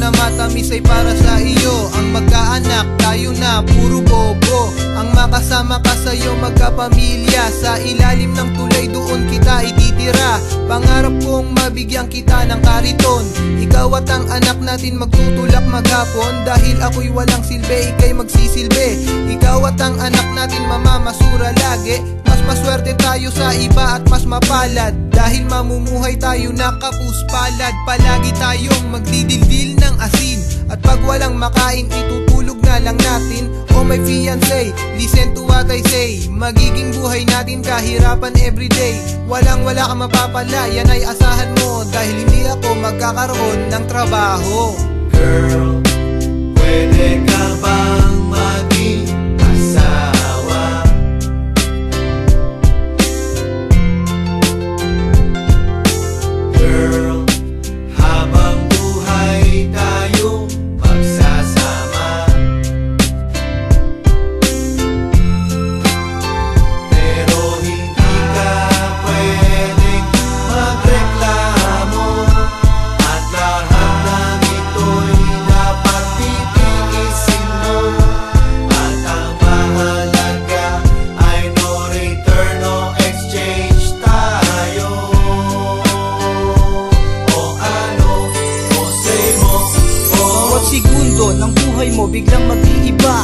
matamis ay para sa iyo. Ang magkaanak, tayo na, puro bobo. Ang makasama ka sa'yo, magkapamilya. Sa ilalim ng tulay, doon kita ititira. Pangarap kong mabigyan kita ng kariton. Ikaw at ang anak natin magtutulak maghapon. Dahil ako'y walang silbi, ikay magsisilbi. Ikaw at ang anak natin mamamasura lagi maswerte tayo sa iba at mas mapalad. Dahil mamumuhay tayo nakapuspalad. Palagi tayong magdidildil ng asin. At pag walang makain itutulog na lang natin. Oh my fiancé, listen to what I say. Magiging buhay natin kahirapan everyday. Walang wala ka mapapala, yan ay asahan mo. Dahil hindi ako magkakaroon ng trabaho. Girl, pwede ka bang maging o Bawat segundo ng buhay mo biglang mag-iiba.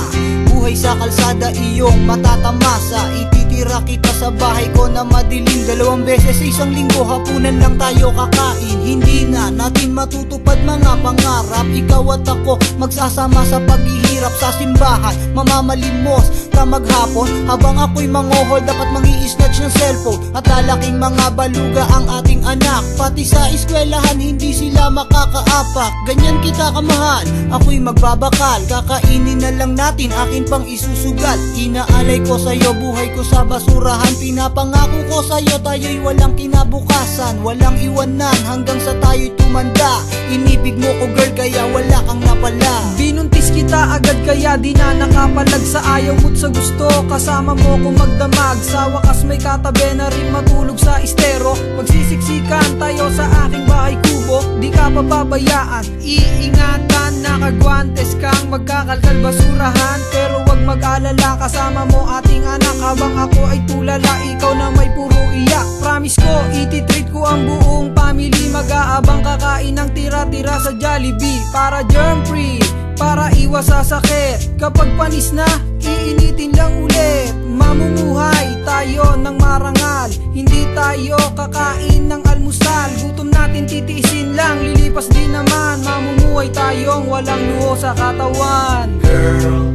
Buhay sa kalsada iyong matatamasa Ititira kita sa bahay ko na madilim. Dalawang beses sa isang linggo hapunan lang tayo kakain. Hindi na natin matutupad mga pangarap. Ikaw at ako magsasama sa paghihirap. Sa simbahan Mamamalimos ka maghapon. Habang ako'y mangohol dapat mangi-snatch ng cellphone. At lalaking mga baluga ang ating anak. Pati sa eskwelahan hindi sila makakaapak. Ganyan kita kamahal, ako'y magbabakal. Kakainin na lang natin akin pang isusugal. Inaalay ko sa'yo buhay ko sa basurahan. Pinapangako ko sa'yo tayo'y walang kinabukasan. Walang iwanan hanggang sa tayo'y tumanda. Inibig mo ko girl kaya wala kang napala. Binuntis agad kaya di na nakapalag sa ayaw mo't sa gusto. Kasama mo kong magdamag Sa wakas may katabi na rin matulog sa estero. Magsisiksikan tayo sa aking bahay kubo Di ka pababayaan Iingatan nakagwantes kang magkakalkal basurahan. Pero wag mag-alala kasama mo ating anak. Habang ako ay tulala ikaw na may puro iyak. Promise ko ititreat ko ang buong family. Mag-aabang kakain ng tira-tira sa Jollibee Para germ free para iwas sa sakit. Kapag panis na, iinitin lang ulit. Mamumuhay tayo ng marangal. Hindi tayo kakain ng almusal. Gutom natin titiisin lang. Lilipas din naman. Mamumuhay tayong walang luho sa katawan. Girl,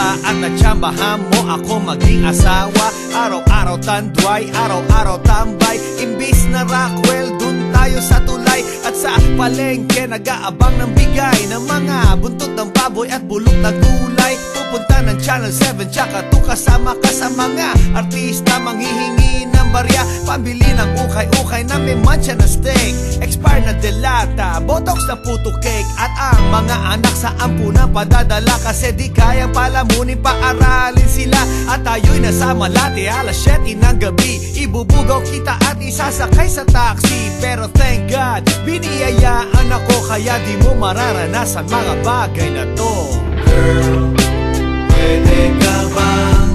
ng movista At natsambahan mo ako maging asawa. Araw-araw tanduay, araw-araw tambay. Imbis na Rockwell, dun tayo sa tulay. At sa palengke, nag-aabang ng bigay Ng mga buntot ng baboy at bulok na gulay. Pupunta ng Channel 7, tsaka to kasama ka sa mga artista. Manghihingi ng barya, pambili ng ukay-ukay na may mancha na steak. Na delata, botox na puto cake At ang mga anak sa ampunan padadala Kasi di kayang palamunin, paaralin sila. At tayo'y nasa Malate, alas 7 ng gabi. Ibubugaw kita at isasakay sa taxi. Pero thank God, biniyayaan ako Kaya di mo mararanasan mga bagay na to. Girl, pwede ka bang